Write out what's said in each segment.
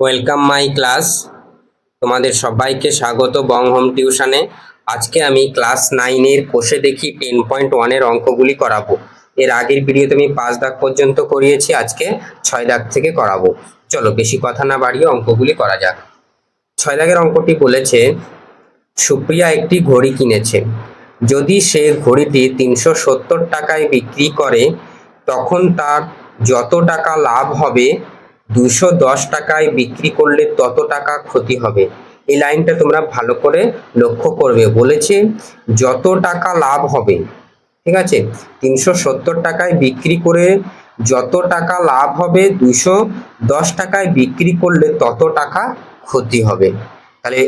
Welcome my class তোমাদের সবাইকে স্বাগত বং হোম টিউশনে। আজকে আমি ক্লাস নাইনের কোষে দেখি টেন পয়েন্ট ওয়ানের অঙ্কগুলি করাবো। এর আগের ভিডিওতে আমি পাঁচ দাগ পর্যন্ত করিয়েছি, আজকে ছয় দাগ থেকে করাবো। চলো বেশি কথা না বাড়িয়ে অঙ্কগুলি করা যাক। ছয় দাগের অঙ্কটি বলেছে, সুপ্রিয়া একটি ঘড়ি কিনেছে। যদি সে ঘড়িটি তিনশো সত্তর টাকায় বিক্রি করে, তখন তার যত টাকা লাভ হবে দুশো দশ টাকায় বিক্রি করলে তত টাকা ক্ষতি হবে। এই লাইনটা তোমরা ভালো করে লক্ষ্য করবে। বলেছে, যত টাকা লাভ হবে। ঠিক আছে? তিনশো সত্তর টাকায় বিক্রি করে যত টাকা লাভ হবে, দুশো দশ টাকায় বিক্রি করলে তত টাকা ক্ষতি হবে। তাহলে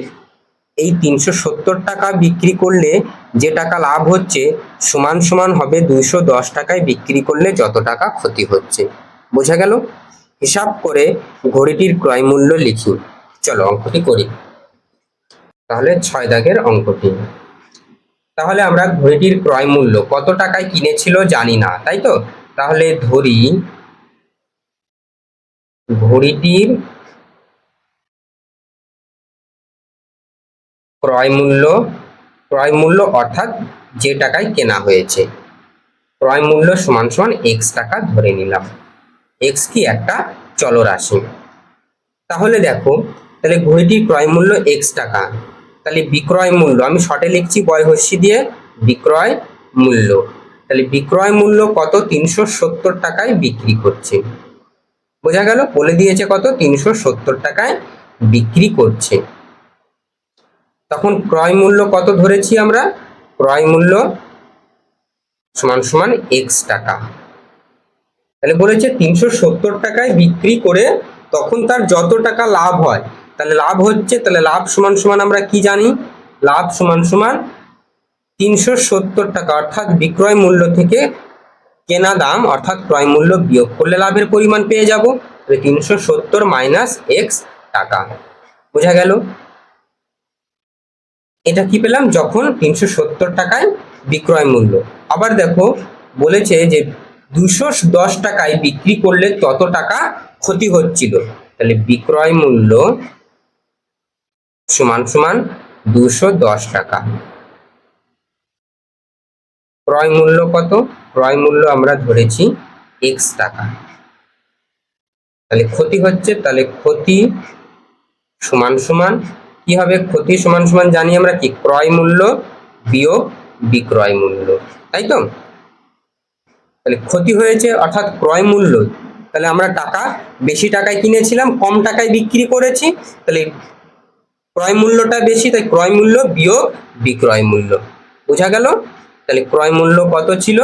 এই তিনশো সত্তর টাকা বিক্রি করলে যে টাকা লাভ হচ্ছে, সমান সমান হবে দুইশো দশ টাকায় বিক্রি করলে যত টাকা ক্ষতি হচ্ছে। বোঝা গেল? হিসাব করে ঘড়িটির ক্রয় মূল্য লিখি। চলো অঙ্কটি করি। তাহলে ছয় দাগের অঙ্কটি। তাহলে আমরা ঘড়িটির ক্রয় মূল্য কত টাকায় কিনেছিল জানি না, তাই তো? তাহলে ধরি, ঘড়িটির ক্রয় মূল্য ক্রয় মূল্য অর্থাৎ যে টাকায় কেনা হয়েছে। ক্রয় মূল্য সমান সমান এক্স টাকা ধরে নিলাম। এক্স কি একটা চলরাশি। তাহলে দেখো, তাহলে ঘড়িটির ক্রয় মূল্য এক্স টাকা। তাহলে বিক্রয় মূল্য, আমি শর্টে লিখছি বয় হস্যি দিয়ে বিক্রয় মূল্য। তাহলে বিক্রয় মূল্য কত? তিনশো সত্তর টাকায় বিক্রি করছে। বোঝা গেল? বলে দিয়েছে কত? তিনশো সত্তর টাকায় বিক্রি করছে। তখন ক্রয় মূল্য কত ধরেছি আমরা? ক্রয় মূল্য সমান সমান এক্স টাকা। তাহলে বলেছে তিনশো সত্তর টাকায় বিক্রি করে তখন তার যত টাকা লাভ হয়, তাহলে লাভ হচ্ছে, তাহলে লাভ সমান সমান আমরা কি জানি? লাভ সমান সমান তিনশো সত্তর টাকা, অর্থাৎ বিক্রয় মূল্য থেকে কেনা দাম, অর্থাৎ ক্রয় মূল্য বিয়োগ করলে লাভের পরিমাণ পেয়ে যাব তিনশো সত্তর মাইনাস এক্স টাকা। বোঝা গেল? এটা কি পেলাম? যখন তিনশো সত্তর টাকায় বিক্রয় মূল্য। আবার দেখো, বলেছে যে দুশো দশ টাকায় বিক্রি করলে তত টাকা ক্ষতি হচ্ছিল। তাহলে বিক্রয় মূল্য সমান সমান দুশো দশ টাকা। ক্রয় মূল্য কত? ক্রয় মূল্য আমরা ধরেছি এক্স টাকা। তাহলে ক্ষতি হচ্ছে, তাহলে ক্ষতি সমান সমান কি হবে? ক্ষতি সমান সমান জানি আমরা কি? ক্রয় মূল্য বিয়োগ বিক্রয় মূল্য। তাই তো? তাহলে ক্ষতি হয়েছে, অর্থাৎ ক্রয় মূল্য। তাহলে আমরা টাকা, বেশি টাকায় কিনেছিলাম, কম টাকায় বিক্রি করেছি, তাহলে ক্রয় মূল্যটা বেশি, তাই ক্রয় মূল্য বিয়োগ বিক্রয় মূল্য। বোঝা গেল? তাহলে ক্রয় মূল্য কত ছিল?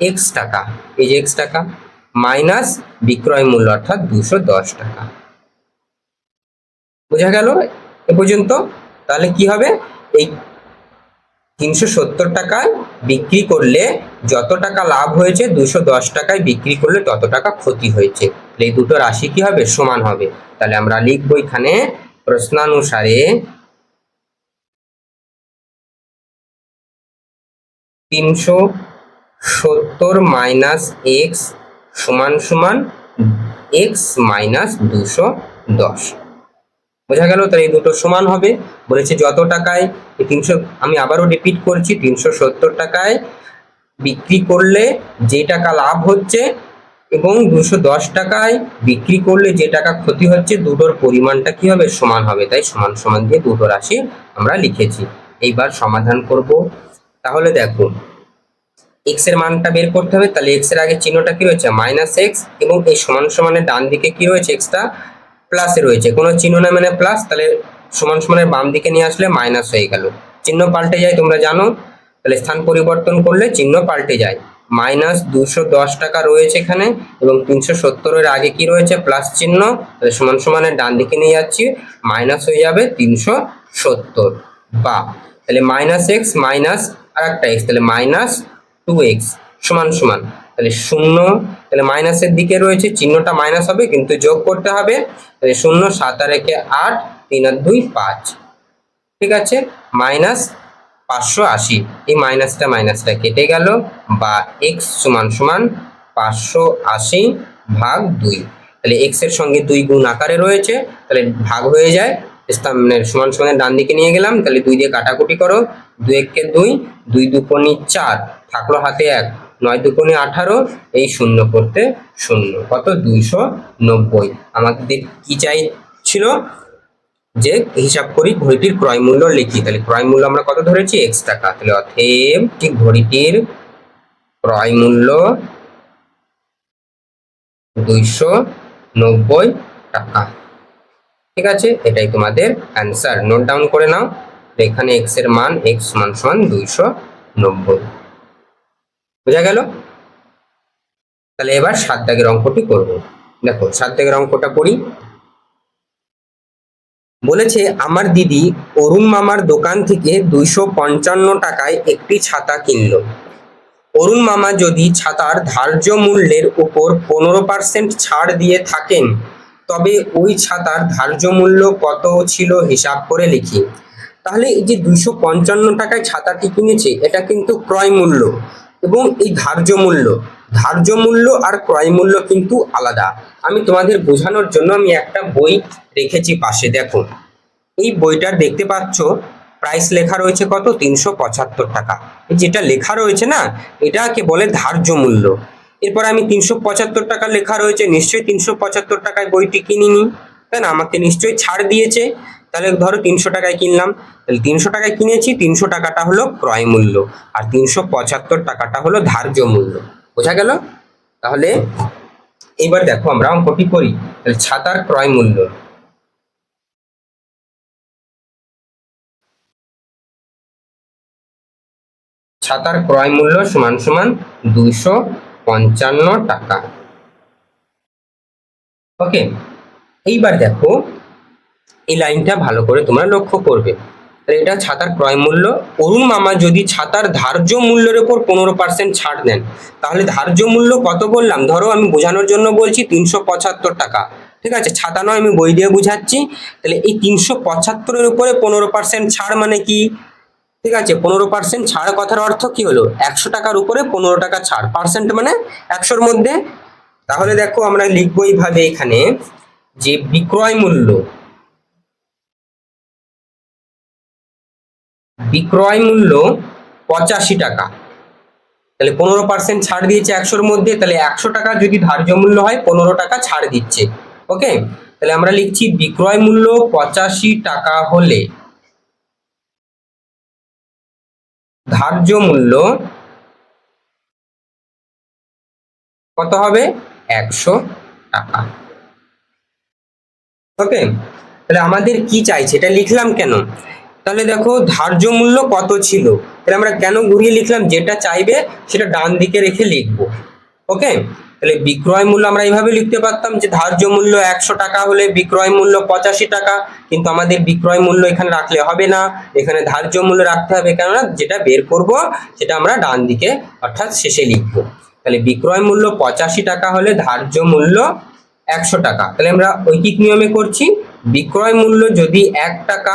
এক্স টাকা। এই যে এক্স টাকা, মাইনাস বিক্রয় মূল্য, অর্থাৎ দুশো দশ টাকা। বোঝা গেল? এ পর্যন্ত। তাহলে কি হবে? এই তিনশো সত্তর টাকায় বিক্রি করলে যত টাকা লাভ হয়েছে, দুশো দশ টাকায় বিক্রি করলে তত টাকা ক্ষতি হয়েছে। এই দুটো রাশি কি হবে? সমান হবে। তাহলে আমরা লিখব এখানে প্রশ্নানুসারে তিনশো সত্তর মাইনাস এক্স সমান সমান এক্স মাইনাস দুশো দশ। বোঝা গেল, তাহলে এই দুটো সমান হবে। বলেছে যত টাকায়, এই তিনশো, আমি আবারও রিপিট করছি, তিনশো সত্তর টাকায় বিক্রি করলে যে টাকা লাভ হচ্ছে এবং দুশো দশ টাকায় বিক্রি করলে যে টাকা ক্ষতি হচ্ছে, দুটোর পরিমাণটা কি হবে? সমান হবে। তাই সমান সমান দিয়ে দুটো রাশি আমরা লিখেছি। এইবার সমাধান করব। তাহলে দেখো এক্সের মানটা বের করতে হবে। তাহলে এক্সের আগে চিহ্নটা কি রয়েছে? মাইনাস এক্স এবং এই সমান সমানের ডান দিকে কি রয়েছে এক্সটা প্লাসে রয়েছে। কোনো চিহ্ন না মানে প্লাস তাহলে সমান সমানের বাম দিকে নিয়ে আসলে মাইনাস হয়ে গেল। চিহ্ন পাল্টে যায়, তোমরা জানো। তাহলে স্থান পরিবর্তন করলে চিহ্ন পাল্টে যায়। মাইনাস দুশো দশ টাকা রয়েছে এখানে, এবং তিনশো সত্তরের আগে কি রয়েছে? প্লাস চিহ্ন। তাহলে সমান সমানের ডান দিকে নিয়ে যাচ্ছি মাইনাস হয়ে যাবে তিনশো সত্তর। বা, তাহলে মাইনাস এক্স মাইনাস আর একটা এক্স তাহলে মাইনাস টু এক্স সমান সমান। তাহলে শূন্য, তাহলে মাইনাসের দিকে রয়েছে, চিহ্নটা মাইনাস হবে, কিন্তু যোগ করতে হবে, তাহলে শূন্য, সাত আর একে আট, তিন আর দুই, পাঁচ। ঠিক আছে? মাইনাস পাঁচশো আশি। এই মাইনাসটা মাইনাসটা কেটে গেল, বা এক্স সমান সমান পাঁচশো আশি ভাগ দুই। তাহলে এক্সের সঙ্গে দুই গুণ আকারে রয়েছে, তাহলে ভাগ হয়ে যায় মানে সমান সমান ডান দিকে নিয়ে গেলাম, তাহলে দুই দিয়ে কাটাকুটি করো, দুই এককে দুই দুই দুকোনি চার, থাকল হাতে এক। নয় দুকোনি আঠারো, এই শূন্য করতে শূন্য। কত? দুইশো নব্বই। আমাদের কি চাই ছিল যে হিসাব করি ঘড়িটির ক্রয় মূল্য লিখি। তাহলে ক্রয় মূল্য আমরা কত ধরেছি? এক্স টাকা। তাহলে অতএব ঠিক ঘড়িটির ক্রয় মূল্য দুইশো নব্বই টাকা। ঠিক আছে? এটাই তোমাদের অ্যান্সার নোট ডাউন করে নাও। এখানে এক্সের মান এক্স সমান সমান দুইশো নব্বই। বোঝা গেল? তাহলে এবার সাত দাগের অঙ্কটি করব। দেখো, সাত দাগের অঙ্কটা করি বলেছে, আমার দিদি অরুণ মামার দোকান থেকে দুইশো পঞ্চান্ন টাকায় একটি ছাতা কিনলো। অরুণ মামা যদি ছাতার ধার্য মূল্যের উপর পনেরো পার্সেন্ট ছাড় দিয়ে থাকেন, তবে ওই ছাতার ধার্য মূল্য কত ছিল হিসাব করে লিখি। তাহলে এই যে দুইশো পঞ্চান্ন টাকায় ছাতাটি কিনেছে, এটা কিন্তু ক্রয় মূল্য। এবং এই ধার্য মূল্য ধার্য মূল্য আর ক্রয় মূল্য কিন্তু আলাদা। আমি তোমাদের বোঝানোর জন্য আমি একটা বই রেখেছি পাশে, দেখো। এই বইটার দেখতে পাচ্ছ প্রাইস লেখা রয়েছে কত? তিনশো পঁচাত্তর টাকা। যেটা লেখা রয়েছে না, এটাকে বলে ধার্য মূল্য। এরপর আমি তিনশো পঁচাত্তর টাকা লেখা রয়েছে, নিশ্চয়ই তিনশো পঁচাত্তর টাকায় বইটি কিনিনি। তাই না? আমাকে নিশ্চয়ই ছাড় দিয়েছে। তাহলে ধরো তিনশো টাকায় কিনলাম, তাহলে তিনশো টাকায় কিনেছি, তিনশো টাকাটা হলো ক্রয় মূল্য আর তিনশো পঁচাত্তর টাকাটা হলো ধার্য মূল্য। বোঝা গেল? তাহলে এবার দেখো আমরা অঙ্কটি করি, তাহলে ছাতার ক্রয় মূল্য। ছাতার ক্রয় মূল্য সমান সমান দুইশো পঞ্চান্ন টাকা। ওকে? এইবার দেখো এই লাইনটা ভালো করে তোমরা লক্ষ্য করবে। তাহলে এটা ছাতার ক্রয় মূল্য। অরুণ মামা যদি ছাতার ধার্য মূল্যের উপর পনেরো পার্সেন্ট ছাড় দেন, তাহলে ধার্য মূল্য কত বললাম? ধরো আমি বোঝানোর জন্য বলছি তিনশো পঁচাত্তর টাকা। ঠিক আছে? ছাতা নয়, আমি বই দিয়ে বুঝাচ্ছি। তাহলে এই তিনশো পঁচাত্তরের উপরে পনেরো পার্সেন্ট ছাড় মানে কি? ঠিক আছে? পনেরো পার্সেন্ট ছাড় কথার অর্থ কি হলো? একশো টাকার উপরে পনেরো টাকা ছাড়। পার্সেন্ট মানে একশোর মধ্যে। তাহলে দেখো আমরা লিখব এইভাবে এখানে যে বিক্রয় মূল্য বিক্রয় মূল্য পঁচাশি টাকা। তাহলে পনেরো পার্সেন্ট ছাড় দিয়েছে একশোর মধ্যে, তাহলে একশো টাকা যদি ধার্য মূল্য হয়, পনেরো টাকা ছাড় দিচ্ছে। ওকে? তাহলে আমরা লিখছি বিক্রয় মূল্য পঁচাশি টাকা হলে ধার্য মূল্য কত হবে? একশো টাকা। ওকে? তাহলে আমাদের কি চাইছে? এটা লিখলাম কেন? তাহলে দেখো ধার্য মূল্য কত ছিল? তাহলে আমরা কেন ঘুরিয়ে লিখলাম? যেটা চাইবে সেটা ডান দিকে রেখে লিখব। ওকে? তাহলে বিক্রয় মূল্য আমরা এইভাবে লিখতে পারতাম যে ধার্য মূল্য একশো টাকা হলে বিক্রয় মূল্য পঁচাশি টাকা, কিন্তু আমাদের বিক্রয় মূল্য এখানে রাখলে হবে না। এখানে ধার্য মূল্য রাখতে হবে কেননা যেটা বের করব সেটা আমরা ডান দিকে অর্থাৎ শেষে লিখব। তাহলে বিক্রয় মূল্য পঁচাশি টাকা হলে ধার্য মূল্য একশো টাকা। তাহলে আমরা ঐকিক নিয়মে করছি। বিক্রয় মূল্য যদি এক টাকা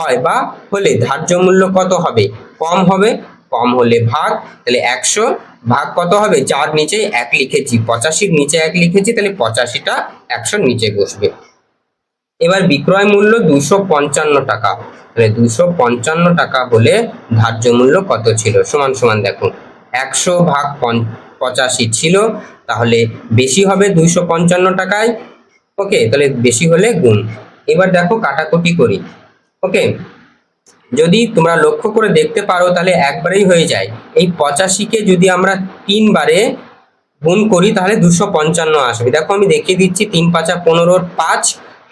হয় বা হলে ধার্য মূল্য কত হবে? কম হবে, কম হলে ভাগ। তাহলে একশো ভাগ কত হবে? যার নিচে এক লিখেছি, পঁচাশির নিচে এক লিখেছি, তাহলে পঁচাশিটা একশোর নিচে বসবে। এবার বিক্রয় মূল্য দুশো পঞ্চান্ন টাকা। তাহলে দুশো পঞ্চান্ন টাকা হলে ধার্য মূল্য কত ছিল? সমান সমান দেখো একশো ভাগ পঁচাশি ছিল, তাহলে বেশি হবে দুইশো পঞ্চান্ন টাকায়। ওকে, তাহলে বেশি হলে গুণ। এবার দেখো কাটাকুটি করি। ওকে যদি তোমরা লক্ষ্য করে দেখতে পারো, তাহলে একবারেই হয়ে যায়। এই পঁচাশিকে যদি আমরা তিনবারে গুণ করি, তাহলে দুশো পঞ্চান্ন আসবে। দেখো, আমি দেখিয়ে দিচ্ছি, তিন পাঁচা পনেরোর পাঁচ,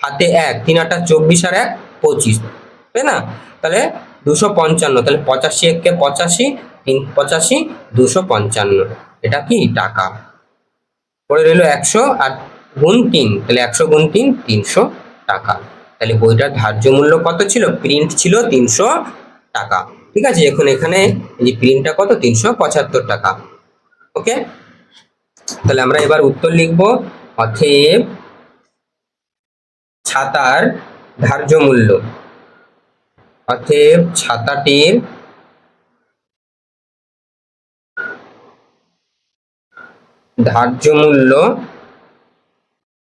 হাতে এক। তিন আটটা চব্বিশ আর এক, পঁচিশ। তাই না? তাহলে দুশো পঞ্চান্ন। তাহলে পঁচাশি এককে পঁচাশি, তিন পঁচাশি, দুশো পঞ্চান্ন। এটা কি? টাকা। পরে রইল একশো আর গুণ তিন। তাহলে একশো গুণ তিন, তিনশো টাকা। তাহলে বইটার ধার্য মূল্য কত ছিল? প্রিন্ট ছিল তিনশো টাকা। ঠিক আছে? এখন এখানে যে প্রিন্টটা কত? তিনশো পঁচাত্তর টাকা। ওকে তাহলে আমরা এবার উত্তর লিখব। অতএব ছাতার ধার্য মূল্য। অতএব ছাতাটির ধার্য মূল্য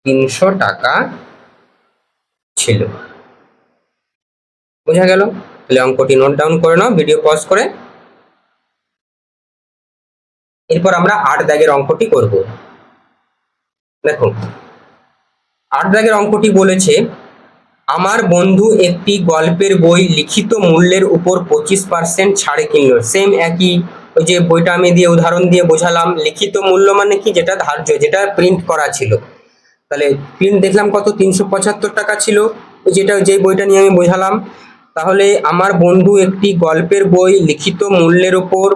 তিনশো টাকা। ছিল। বোঝা গেল? তাহলে অঙ্কটি নোট ডাউন করে নাও ভিডিও পজ করে। এরপর আমরা আট দাগের অঙ্কটি করব। দেখো, আট দাগের অঙ্কটি বলেছে, আমার বন্ধু একটি গল্পের বই লিখিত মূল্যের উপর পঁচিশ পার্সেন্ট ছাড়ে কিনলো। সেম একই, ওই যে বইটা আমি দিয়ে উদাহরণ দিয়ে বোঝালাম, লিখিত মূল্য মানে কি? যেটা ধার্য, যেটা প্রিন্ট করা ছিল। তাহলে প্রিন্ট দেখলাম কত? তিনশো পঁচাত্তর টাকা ছিল। যেটা যে বইটা নিয়ে আমি বোঝালাম, তাহলে আমার বন্ধু একটি গল্পের বই লিখিত মূল্যের ওপর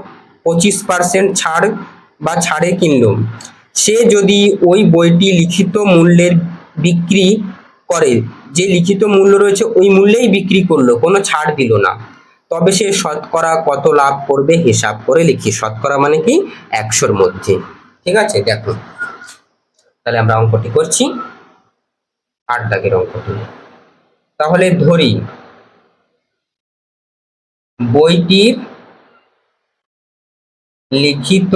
পঁচিশ পার্সেন্ট ছাড় বা ছাড়ে কিনলো। সে যদি ওই বইটি লিখিত মূল্যের বিক্রি করে, যে লিখিত মূল্য রয়েছে ওই মূল্যেই বিক্রি করল, কোনো ছাড় দিল না। তবে সে শতকরা কত লাভ করবে, হিসাব করে লিখি। শতকরা মানে কি? একশোর মধ্যে। ঠিক আছে? দেখো তাহলে আমরা অঙ্কটি করছি। আট দাগের অঙ্কটি। তাহলে ধরি, বইটির লিখিত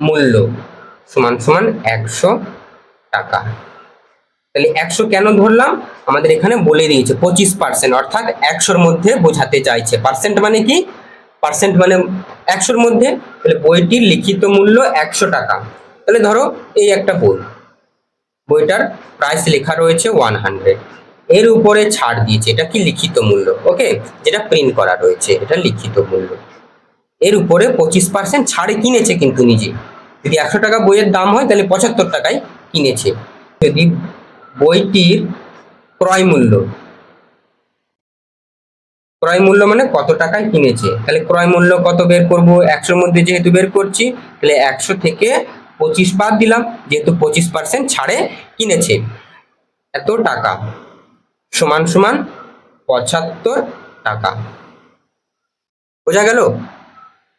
মূল্য সমান সমান একশো টাকা। তাহলে একশো কেন ধরলাম? আমাদের এখানে বলে দিয়েছে পঁচিশ পার্সেন্ট অর্থাৎ একশোর মধ্যে বোঝাতে চাইছে। পার্সেন্ট মানে কি? পার্সেন্ট মানে একশোর মধ্যে, তাহলে বইটির লিখিত মূল্য একশো টাকা। তাহলে ধরো এই একটা বই। বইটার প্রাইস লেখা রয়েছে ওয়ান হান্ড্রেড এর উপরে ছাড় দিয়েছে, এটা কি লিখিত মূল্য? ওকে যেটা প্রিন্ট করা রয়েছে, এটা লিখিত মূল্য। এর উপরে পঁচিশ পার্সেন্ট ছাড়ে কিনেছে কিন্তু নিজে। যদি একশো টাকা বইয়ের দাম হয়, তাহলে পঁচাত্তর টাকায় কিনেছে। যদি বইটির ক্রয় মূল্য ক্রয় মূল্য মানে কত টাকায় কিনেছে? তাহলে ক্রয় মূল্য কত বের করব? একশোর মধ্যে যেহেতু বের করছি, তাহলে একশো থেকে পঁচিশ বাদ দিলাম, যেহেতু পঁচিশ পার্সেন্ট ছাড়ে কিনেছে। এত টাকা। সমান সমান পঁচাত্তর টাকা। বোঝা গেল?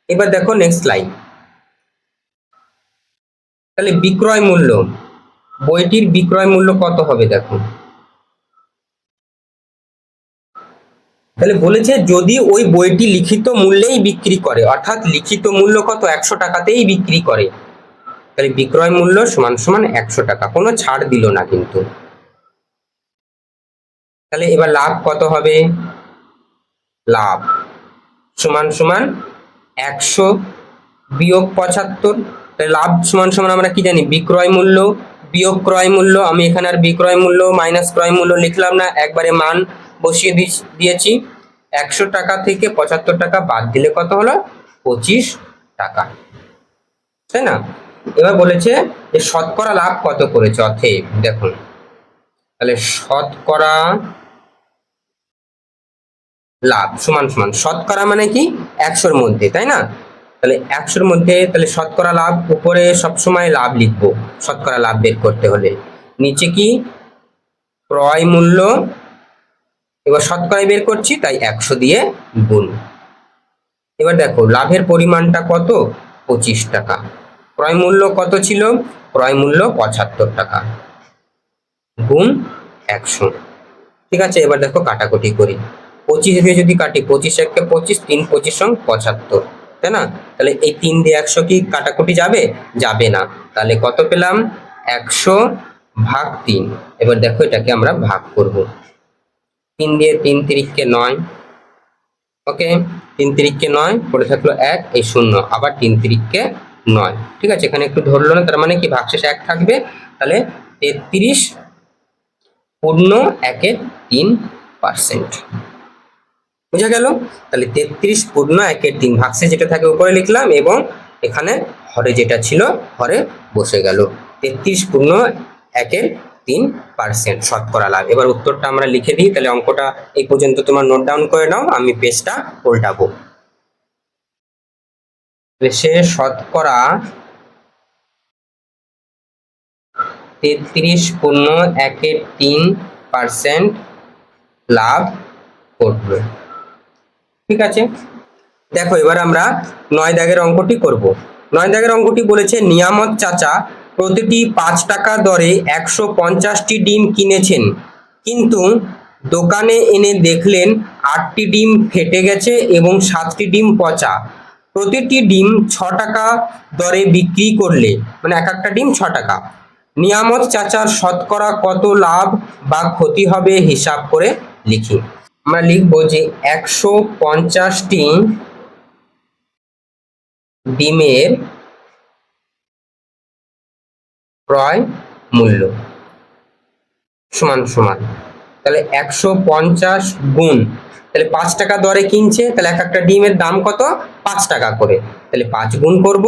এবার দেখো নেক্সট লাইন তাহলে বিক্রয় মূল্য, বইটির বিক্রয় মূল্য কত হবে দেখো। তাহলে বলেছে যদি ওই বইটি লিখিত মূল্যেই বিক্রি করে, অর্থাৎ লিখিত মূল্য কত? একশো টাকাতেই বিক্রি করে। তাহলে বিক্রয় মূল্য সমান সমান একশো টাকা, কোনো ছাড় দিল না কিন্তু। তাহলে এবার লাভ কত হবে? লাভ সমান সমান একশো বিয়োগ পঁচাত্তর। তাহলে লাভ সমান সমান আমরা কি জানি? বিক্রয় মূল্য, বিয়োগ ক্রয় মূল্য, আমি এখানে আর বিক্রয় মূল্য, মাইনাস ক্রয় মূল্য লিখলাম না, একবারে মান বসিয়ে দিয়েছি। একশো টাকা থেকে পঁচাত্তর টাকা বাদ দিলে কত হলো? পঁচিশ টাকা। তাই না? এবার বলেছে যে শতকরা লাভ কত করেছে? অথেব দেখুন। তাহলে শতকরা লাভ, সমান সমান। শতকরা মানে কি? একশোর মধ্যে, তাই না? তাহলে একশোর মধ্যে, তাহলে শতকরা লাভ, উপরে সবসময় লাভ লিখব। শতকরা লাভ বের করতে হলে। নিচে কি? ক্রয় মূল্য এবার শতকরায় বের করছি, তাই একশো দিয়ে গুণ। এবার দেখো, লাভের পরিমাণটা কত? পঁচিশ টাকা। ক্রয় মূল্য কত ছিল? ক্রয় মূল্য পঁচাত্তর টাকা। গুণ একশো। ঠিক আছে, এবার দেখো কাটাকুটি করি। পঁচিশ দিয়ে যদি কাটি, পঁচিশ একে পঁচিশ, তিন পঁচিশ সং পঁচাত্তর। তাই না? তাহলে এই তিন দিয়ে একশো কি কাটাকুটি যাবে? যাবে না। তাহলে কত পেলাম? একশো ভাগ তিন। এবার দেখো এটাকে আমরা ভাগ করব। তিন দিয়ে তিন তিরিখকে নয়। ওকে? তিন তিরিখকে নয়, পড়ে থাকল এক, এই শূন্য। আবার তিন তিরিখকে নয়। ঠিক আছে, এখানে একটু ধরলো না, তার মানে কি? ভাগশেষ এক থাকবে। তাহলে তেত্রিশ পূর্ণ একের তিন পার্সেন্ট। বুঝা গেল? তাহলে তেত্রিশ পূর্ণ একের তিন ভাগশে যেটা থাকে উপরে লিখলাম এবং এখানে হরে যেটা ছিল, হরে বসে গেল। তেত্রিশ পূর্ণ একের তিন পার্সেন্ট শতকরা লাভ। এবার উত্তরটা আমরা লিখে দিই, তাহলে অঙ্কটা এই পর্যন্ত তোমার নোট ডাউন করে নাও, আমি পেজটা উল্টাবো। সে শতকরা তেত্রিশ পূর্ণ একের তিন পার্সেন্ট লাভ করবে। ঠিক আছে? দেখো এবার আমরা নয় দাগের অঙ্কটি করব। নয় দাগের অঙ্কটি বলেছে নিয়ামত চাচা প্রতিটি পাঁচ টাকা দরে একশো পঞ্চাশটি ডিম কিনেছেন। কিন্তু দোকানে এনে দেখলেন আটটি ডিম ফেটে গেছে এবং সাতটি ডিম পচা। প্রতিটি ডিম ছ টাকা দরে বিক্রি করলে মানে এক একটা ডিম ছ টাকা। নিয়ামত চাচার শতকরা কত লাভ বা ক্ষতি হবে হিসাব করে লিখি। আমরা লিখব যে একশো পঞ্চাশটি ডিমের ক্রয় মূল্য। সমান সমান। তাহলে একশো পঞ্চাশ গুণ, তাহলে পাঁচ টাকা দরে কিনছে, তাহলে এক একটা ডিমের দাম কত? পাঁচ টাকা করে। তাহলে পাঁচ গুণ করব,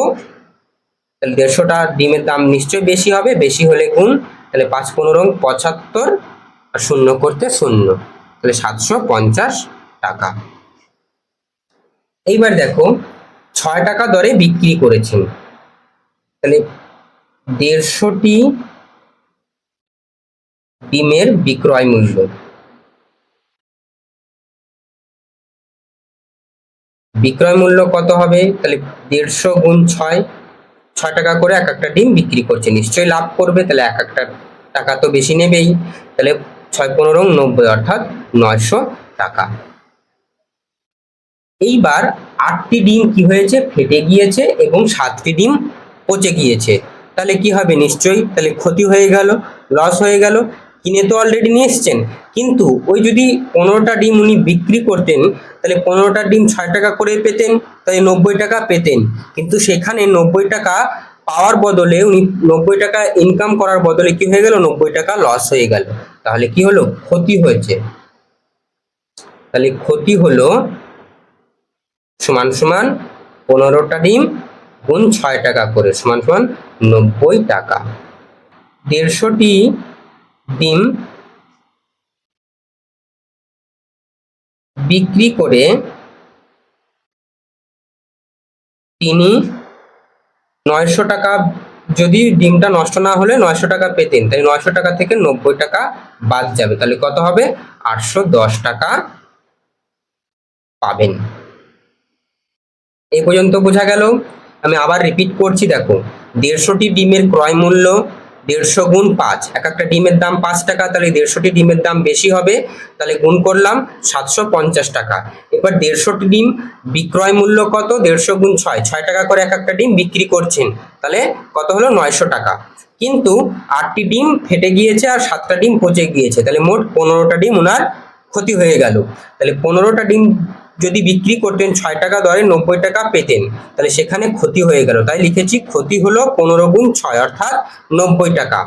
তাহলে দেড়শোটা ডিমের দাম নিশ্চয়ই বেশি হবে, বেশি হলে গুণ, তাহলে পাঁচ পনেরো, পঁচাত্তর আর শূন্য করতে শূন্য, তাহলে সাতশো পঞ্চাশ টাকা। এইবার দেখো, ছয় টাকা দরে বিক্রি করেছেন। তাহলে দেড়শোটি ডিমের বিক্রয় মূল্য। বিক্রয় মূল্য কত হবে? তাহলে দেড়শো গুণ ছয় ছয় টাকা করে এক একটা ডিম বিক্রি করছে। নিশ্চয়ই লাভ করবে, তাহলে এক একটা টাকা তো বেশি নেবেই। তাহলে ছয় পনেরো নব্বই অর্থাৎ নয়শো টাকা। এইবার আটটি ডিম কি হয়েছে? ফেটে গিয়েছে এবং সাতটি ডিম পচে গিয়েছে। তাহলে কি হবে? নিশ্চয়ই। তাহলে ক্ষতি হয়ে গেল লস হয়ে গেল। কিনে তো অলরেডি নিয়ে এসছেন। কিন্তু ওই যদি পনেরোটা ডিম উনি বিক্রি করতেন, তাহলে পনেরোটা ডিম ছয় টাকা করে পেতেন, তাহলে নব্বই টাকা পেতেন। কিন্তু সেখানে নব্বই টাকা পাওয়ার বদলে উনি নব্বই টাকা ইনকাম করার বদলে কি হয়ে গেল? নব্বই টাকা লস হয়ে গেল। তাহলে কি হলো? ক্ষতি হয়েছে। তাহলে ক্ষতি হলো সমান সমান পনেরোটা ডিম গুণ ছয় টাকা করে সমান সমান নব্বই টাকা। দেড়শোটি ডিম বিক্রি করে তিনি নয়শো টাকা, যদি ডিমটা নষ্ট না হলে নয়শো টাকা পেতেন, তাই নয়শো টাকা থেকে নব্বই টাকা বাদ যাবে। তাহলে কত হবে? আটশো দশ টাকা পাবেন। এই পর্যন্ত বোঝা গেল। আমি আবার রিপিট করছি, দেখো। দেড়শোটি ডিমের ক্রয় মূল্য দেড়শো গুণ পাঁচ। এক একটা ডিমের দাম পাঁচ টাকা, তাহলে দেড়শোটি ডিমের দাম বেশি হবে। তাহলে গুণ করলাম সাতশো পঞ্চাশ টাকা। এবার দেড়শোটি ডিম বিক্রয় মূল্য কত? দেড়শো গুণ ছয়। ছয় টাকা করে এক একটা ডিম বিক্রি করছেন। তাহলে কত হলো? নয়শো টাকা। কিন্তু আটটি ডিম ফেটে গিয়েছে আর সাতটা ডিম পচে গিয়েছে। তাহলে মোট পনেরোটা ডিম ওনার ক্ষতি হয়ে গেল। তাহলে পনেরোটা ডিম যদি বিক্রি করতেন ছয় টাকা দরে নব্বই টাকা পেতেন, তাহলে সেখানে ক্ষতি হয়ে গেল। তাই লিখেছি, ক্ষতি হলো পনেরো গুণ ছয়, অর্থাৎ নব্বই টাকা।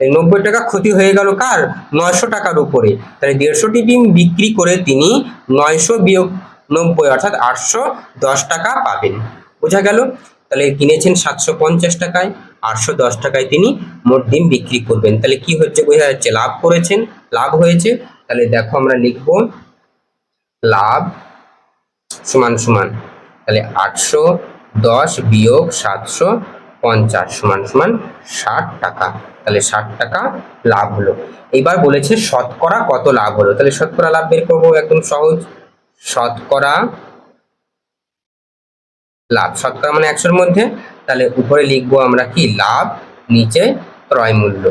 নব্বই টাকা ক্ষতি হয়ে গেল কার? নয়শো টাকার উপরে। তাহলে দেড়শোটি ডিম বিক্রি করে তিনি নয়শো বিয়োগ নব্বই, অর্থাৎ আটশো দশ টাকা পাবেন। বোঝা গেল? তাহলে কিনেছেন সাতশো পঞ্চাশ টাকায়, আটশো দশ টাকায় তিনি মোট ডিম বিক্রি করবেন। তাহলে কি হচ্ছে? বোঝা যাচ্ছে লাভ করেছেন, লাভ হয়েছে। তাহলে দেখো আমরা লিখব, লাভ সমান সমান, তাহলে আটশো দশ বিয়োগ সাতশো পঞ্চাশ সমান সমান ষাট টাকা। তাহলে ষাট টাকা লাভ হলো। এবার বলেছে শতকরা কত লাভ হলো? তাহলে শতকরা লাভ বের করব একদম সহজ। শতকরা লাভ, শতকরা মানে একশোর মধ্যে। তাহলে উপরে লিখব আমরা কি? লাভ, নিচে ক্রয় মূল্য।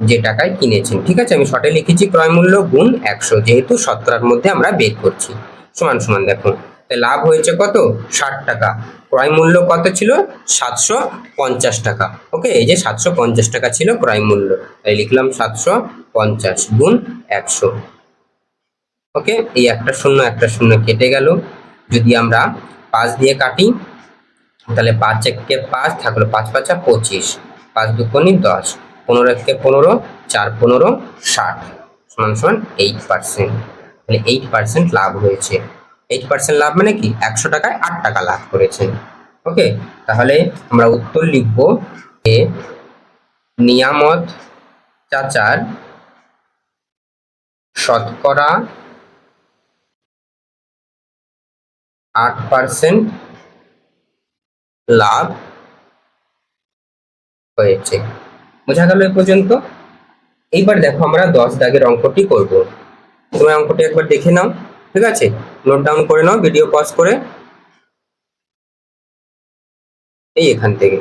যে টাকায় কিনেছেন। ঠিক আছে, আমি শর্টে লিখেছি ক্রয় মূল্য গুণ একশো, যেহেতু শতকরার মধ্যে আমরা বের করছি। সমান সমান দেখুন তাই লাভ হয়েছে কত? ষাট টাকা। ক্রয় মূল্য কত ছিল? সাতশো পঞ্চাশ টাকা। ওকে, এই যে সাতশো পঞ্চাশ টাকা ছিল ক্রয় মূল্য। তাই লিখলাম সাতশো পঞ্চাশ গুণ একশো। ওকে, এই একটা শূন্য একটা শূন্য কেটে গেল। যদি আমরা পাঁচ দিয়ে কাটি, তাহলে পাঁচ এককে পাঁচ থাকল পাঁচ পাঁচা পঁচিশ। পাঁচ দুকোনি দশ। পনেরো এককে পনেরো, চার পনেরো, ষাট। সমান সমান এইট পার্সেন্ট তাহলে এইট পার্সেন্ট লাভ হয়েছে। এইট পার্সেন্ট লাভ মানে কি? একশো টাকায় আট টাকা লাভ করেছেন ওকে তাহলে আমরা উত্তর লিখব যে নিয়ামত চাচার শতকরা আট পার্সেন্ট লাভ হয়েছে। বোঝা গেল এ পর্যন্ত? এইবার দেখো আমরা দশ দাগের অঙ্কটি করব। তুমি অঙ্কটি একবার দেখে নাও, ঠিক আছে? নোট ডাউন করে নাও ভিডিও পজ করে। এই এখান থেকে।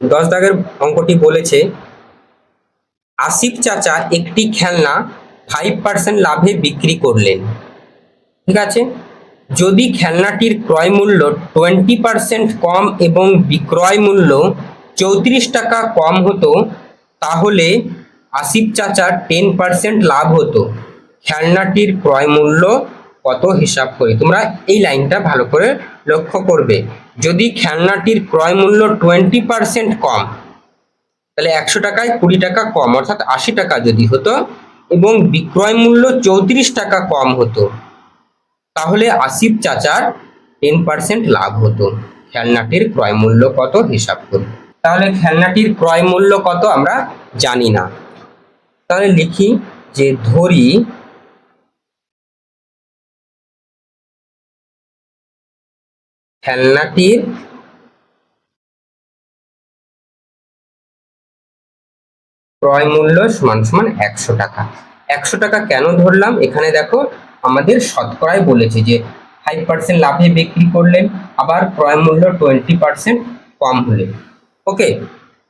দশ দাগের অঙ্কটি বলেছে, আসিফ চাচা একটি খেলনা ফাইভ পার্সেন্ট লাভে বিক্রি করলেন। ঠিক আছে? যদি খেলনাটির ক্রয় মূল্য টোয়েন্টি পার্সেন্ট কম এবং বিক্রয় মূল্য চৌত্রিশ টাকা কম হতো, তাহলে আসিফ চাচার টেন পার্সেন্ট লাভ হতো। খেলনাটির ক্রয় মূল্য কত হিসাব করি? তোমরা এই লাইনটা ভালো করে লক্ষ্য করবে। যদি খেলনাটির ক্রয় মূল্য টোয়েন্টি পার্সেন্ট কম, তাহলে একশো টাকায় কুড়ি টাকা কম, অর্থাৎ আশি টাকা যদি হতো, এবং বিক্রয় মূল্য চৌত্রিশ টাকা কম হতো, তাহলে আসিফ চাচার টেন পার্সেন্ট লাভ হতো। খেলনাটির ক্রয় মূল্য কত হিসাব করি তাহলে খেলনাটির ক্রয় মূল্য কত আমরা জানি না। তাহলে লিখি যে ধরি খেলনাটির ক্রয় মূল্য সমান সমান একশো টাকা। একশো টাকা কেন ধরলাম? এখানে দেখো আমাদের শতকরায় বলেছে যে ফাইভ পার্সেন্ট লাভে বিক্রি করলেন, আবার ক্রয় মূল্য টোয়েন্টি পার্সেন্ট কম হলে ওকে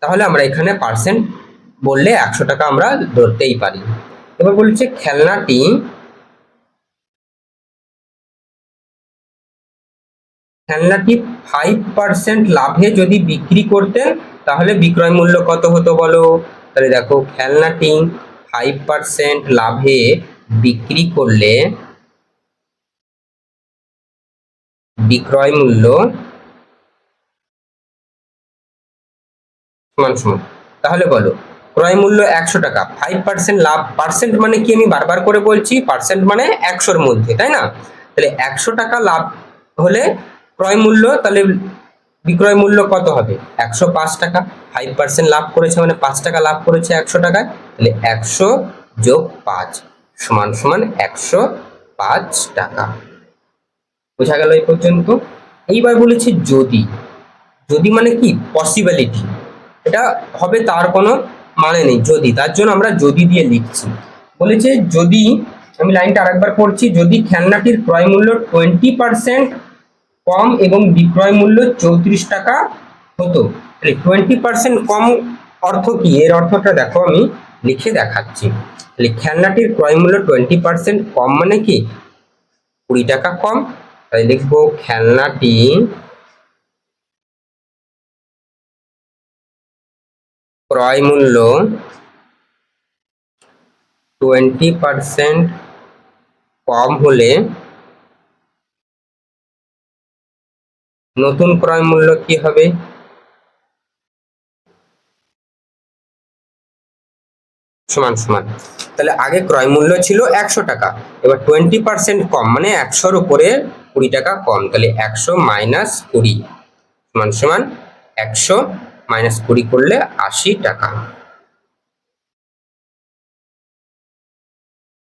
তাহলে আমরা এখানে পার্সেন্ট বললে একশো টাকা আমরা ধরতেই পারি। এবার বলছে খেলনাটি খেলনাটি ফাইভ পার্সেন্ট লাভে যদি বিক্রি করতেন, তাহলে বিক্রয় মূল্য কত হতো বলো? তাহলে দেখো, খেলনাটি ফাইভ পার্সেন্ট লাভে বিক্রি করলে বিক্রয় মূল্য সমান সমান তাহলে বলো, ক্রয় মূল্য একশো টাকা ফাইভ পার্সেন্ট লাভ পার্সেন্ট মানে কি আমি বারবার করে বলছি? পার্সেন্ট মানে একশোর মধ্যে, তাই না? তাহলে একশো টাকা লাভ হলে ক্রয় মূল্য, তাহলে বিক্রয় মূল্য কত হবে? একশো পাঁচ টাকা ফাইভ পার্সেন্ট লাভ করেছে মানে পাঁচ টাকা লাভ করেছে একশো টাকায়, তাহলে একশো যোগ পাঁচ সমান সমান একশো পাঁচ টাকা। বোঝা গেল এই পর্যন্ত? এইবার বলেছি যদি। যদি মানে কি? পসিবিলিটি এটা হবে তার কোনো মানে নেই, যদি। তার জন্য আমরা যদি দিয়ে লিখছি। বলেছে যদি, আমি লাইনটা আরেকবার পড়ছি, যদি খেলনাটির ক্রয় মূল্য টোয়েন্টি পার্সেন্ট কম এবং বিক্রয় মূল্য চৌত্রিশ টাকা হতো। তাহলে টোয়েন্টি পার্সেন্ট কম অর্থ কি? এর অর্থটা দেখো আমি লিখে দেখাচ্ছি। তাহলে খেলনাটির ক্রয় মূল্য টোয়েন্টি পার্সেন্ট কম মানে কি? কুড়ি টাকা কম। তাই লিখব খেলনাটি ক্রয় মূল্য টোয়েন্টি পার্সেন্ট কম হলে নতুন ক্রয় মূল্য কি হবে? সমান সমান। তাহলে আগে ক্রয় মূল্য ছিল একশো টাকা, এবার টোয়েন্টি পার্সেন্ট কম মানে একশোর উপরে কুড়ি টাকা কম, তাহলে একশো মাইনাস কুড়ি, সমান সমান একশো মাইনাস কুড়ি করলে আশি টাকা।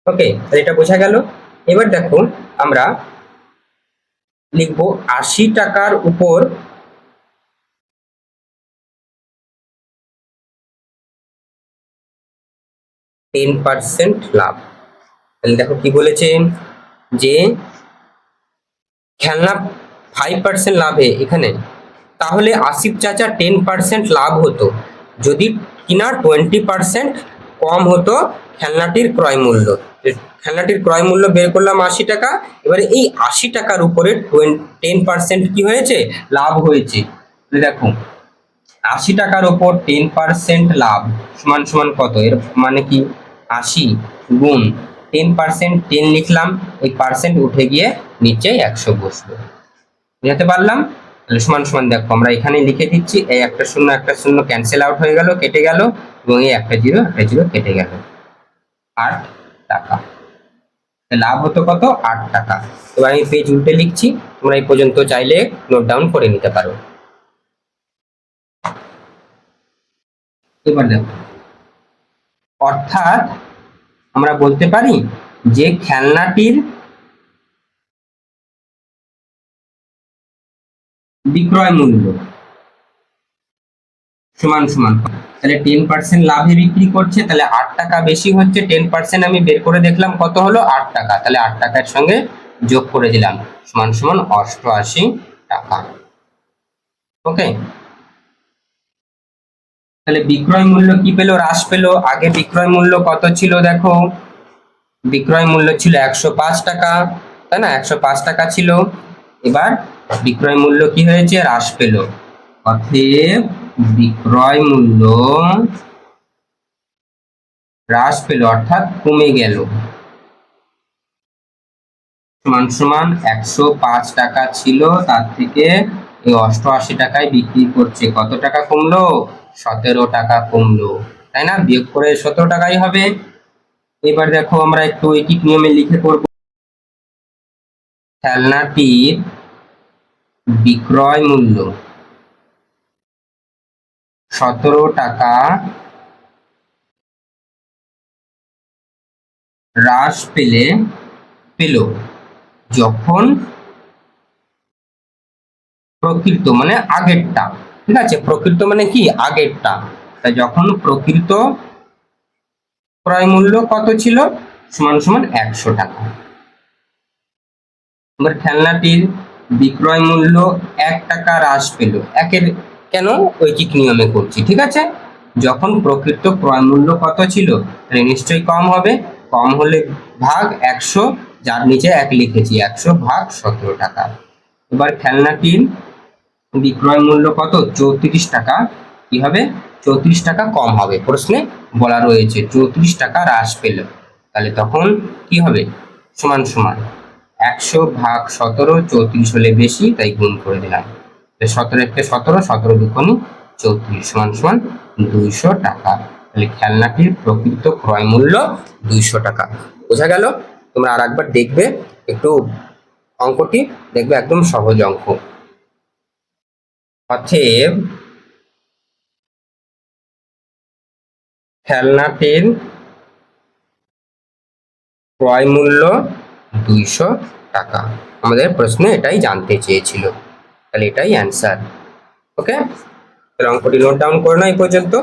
ওকে তাহলে এটা বোঝা গেল। এবার দেখো আমরা লিখব আশি টাকার উপর টেন পার্সেন্ট লাভ। তাহলে দেখো কি বলেছে যে খেলনা ফাইভ পার্সেন্ট লাভে এখানে তাহলে আসিফ চাচা টেন পার্সেন্ট লাভ হতো। যদি কিনা টোয়েন্টি পার্সেন্ট কম হতো খেলনাটির ক্রয় মূল্য। খেলনাটির ক্রয় মূল্য বের করলাম আশি টাকা, এবারে এই আশি টাকার উপরে টেন পার্সেন্ট কি হয়েছে? লাভ হয়েছে। দেখো, আশি টাকার ওপর টেন পার্সেন্ট লাভ সমান সমান কত? এর মানে কি? আশি গুণ টেন পার্সেন্ট টেন লিখলাম, ওই পার্সেন্ট উঠে গিয়ে নিচে একশো বসল। বুঝাতে পারলাম? সমান সমান দেখো, আমরা এখানে লিখে দিচ্ছি, এই একটা শূন্য একটা শূন্য ক্যান্সেল আউট হয়ে গেল, কেটে গেল, এবং এই একটা জিরো একটা জিরো কেটে গেল। আট টাকা। লাভ হতো কত? আট টাকা। এবার আমি পেজ উল্টে লিখছি, তোমরা এই পর্যন্ত চাইলে নোট ডাউন করে নিতে পারো। এবার দেখো, অর্থাৎ আমরা বলতে পারি যে খেলনাটির বিক্রয় মূল্য। সমান সমান। তাহলে টেন পার্সেন্ট লাভে বিক্রি করছে, তাহলে আট টাকা বেশি হচ্ছে টেন পার্সেন্ট আমি বের করে দেখলাম, কত হলো? আট টাকা। তাহলে আট টাকার সঙ্গে যোগ করে দিলাম। সমান সমান অষ্টআশি টাকা। ওকে তাহলে বিক্রয় মূল্য কি পেল? হ্রাস পেল। আগে বিক্রয় মূল্য কত ছিল দেখো? বিক্রয় মূল্য ছিল একশো পাঁচ টাকা, তাই না? একশো পাঁচ টাকা ছিল। এবার বিক্রয় মূল্য কি হয়েছে? হ্রাস পেল। অতএব বিক্রয় মূল্য হ্রাস পেল, অর্থাৎ কমে গেল। সমান সমান একশো পাঁচ টাকা ছিল, তার থেকে এই অষ্টআশি টাকায় বিক্রি করছে। কত টাকা কমলো? সতেরো টাকা কমলো। তাই না? বিয়োগ করে সতেরো টাকাই হবে। এবার দেখো, আমরা একটু ঐকিক নিয়মে লিখে করব খেলনাটির বিক্রয় মূল্য। সতেরো টাকা হ্রাস পেলে, পেল। যখন প্রকৃত মানে আগেরটা, ঠিক আছে? প্রকৃত মানে কি? আগেরটা। তাই যখন প্রকৃত ক্রয় মূল্য কত ছিল? সমান সমান একশো টাকা। খেলনাটির বিক্রয় মূল্য এক টাকা হ্রাস পেল। একের কেন? ঐকিক নিয়মে করছি, ঠিক আছে? যখন প্রকৃত ক্রয় মূল্য কত ছিল, তাহলে নিশ্চয়ই কম হবে। কম হলে ভাগ একশো, যার নিচে এক লিখেছি, একশো ভাগ সতেরো টাকা। এবার খেলনাটির বিক্রয় মূল্য কত? চৌত্রিশ টাকা। কি হবে? চৌত্রিশ টাকা কম হবে। প্রশ্নে বলা রয়েছে, চৌত্রিশ টাকা হ্রাস পেল। তাহলে তখন কি হবে? সমান সমান। একশো ভাগ সতেরো চৌত্রিশ হলে বেশি, তাই গুণ করে দিলাম। সতেরো একটা সতেরো সতেরো দুকোনি চৌত্রিশ সমান সমান দুইশো টাকা। তাহলে খেলনাটির প্রকৃত ক্রয় মূল্য দুইশো টাকা। বোঝা গেল? তোমরা আর একবার দেখবে, একটু অঙ্কটি দেখবে, একদম সহজ অঙ্ক। অতএব খেলনাটির ক্রয় মূল্য দুইশো টাকা। আমাদের প্রশ্নে এটাই জানতে চেয়েছিল। তাহলে এটাই অ্যান্সার ওকে তাহলে অঙ্কটি নোট ডাউন করে না এই পর্যন্ত।